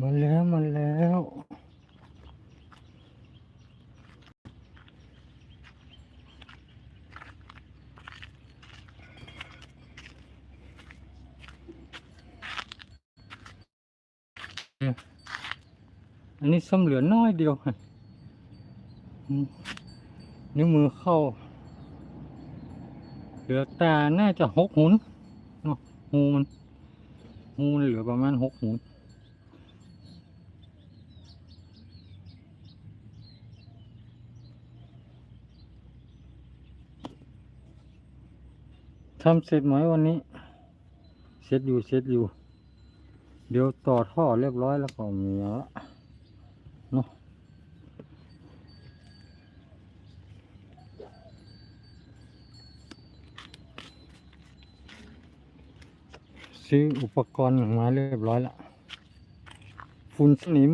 มาแล้วมาแล้วอันนี้ส้มเหลือน้อยเดียวค่ะนิ้วมือเข้า เหลือตาน่าจะหกหุนหูมันหูมันเหลือประมาณหกหุน ทำเสร็จไหมวันนี้ เสร็จอยู่เสร็จอยู่ เดี๋ยวต่อท่อเรียบร้อยแล้วก็มีแล้วละเนาะซื้ออุปกรณ์มาเรียบร้อยแล้วฝุ่นสนิม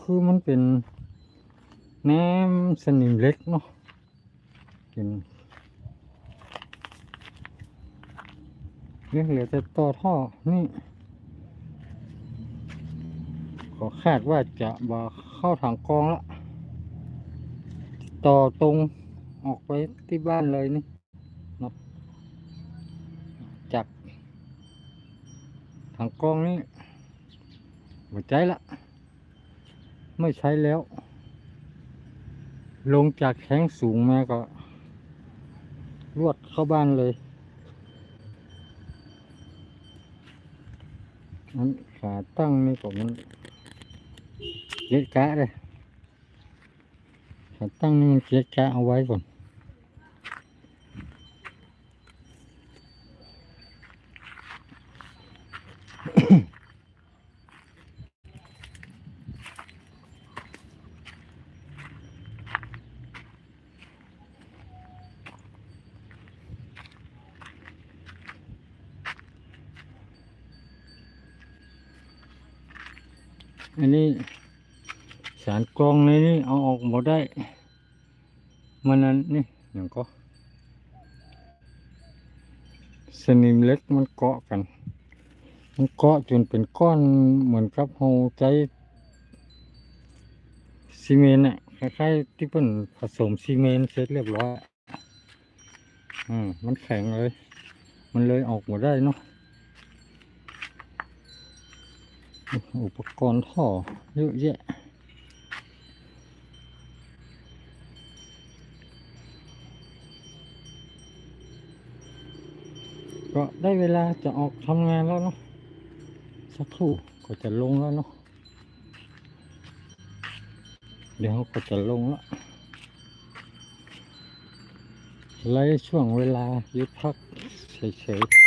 คือมันเป็นแหนมสนิมเล็กเนาะเป็ นนี่เหลือแต่ต่อท่อนี่ก็คาดว่าจะมาเข้าถังกรองละต่อตรงออกไปที่บ้านเลยนี่นะจากถังกรองนี่หมดใจละไม่ใช้แล้ว ลงจากแข้งสูงมาก็รวดเข้าบ้านเลย มันขาตั้งนี่ก็มันเกะกะเลยขาตั้งนี่มันเกะกะเอาไว้ก่อน อันนี้สารกรองในนี่เอาออกหมดได้ มันนั้นนี่อย่างก็ สนิมเล็กมันเกาะกัน มันเกาะจนเป็นก้อนเหมือนกับเราใจซีเมนต์อะคล้ายๆที่เพิ่นผสมซีเมนต์เสร็จเรียบร้อยอืมมันแข็งเลย มันเลยออกหมดได้เนาะ อุปกรณ์ท่อเยอะแยะก็ได้เวลาจะออกทำงานแล้วเนาะสักครู่ก็จะลงแล้วเนาะเดี๋ยวก็จะลงแล้วไล่ช่วงเวลาหยุดพักเฉยๆ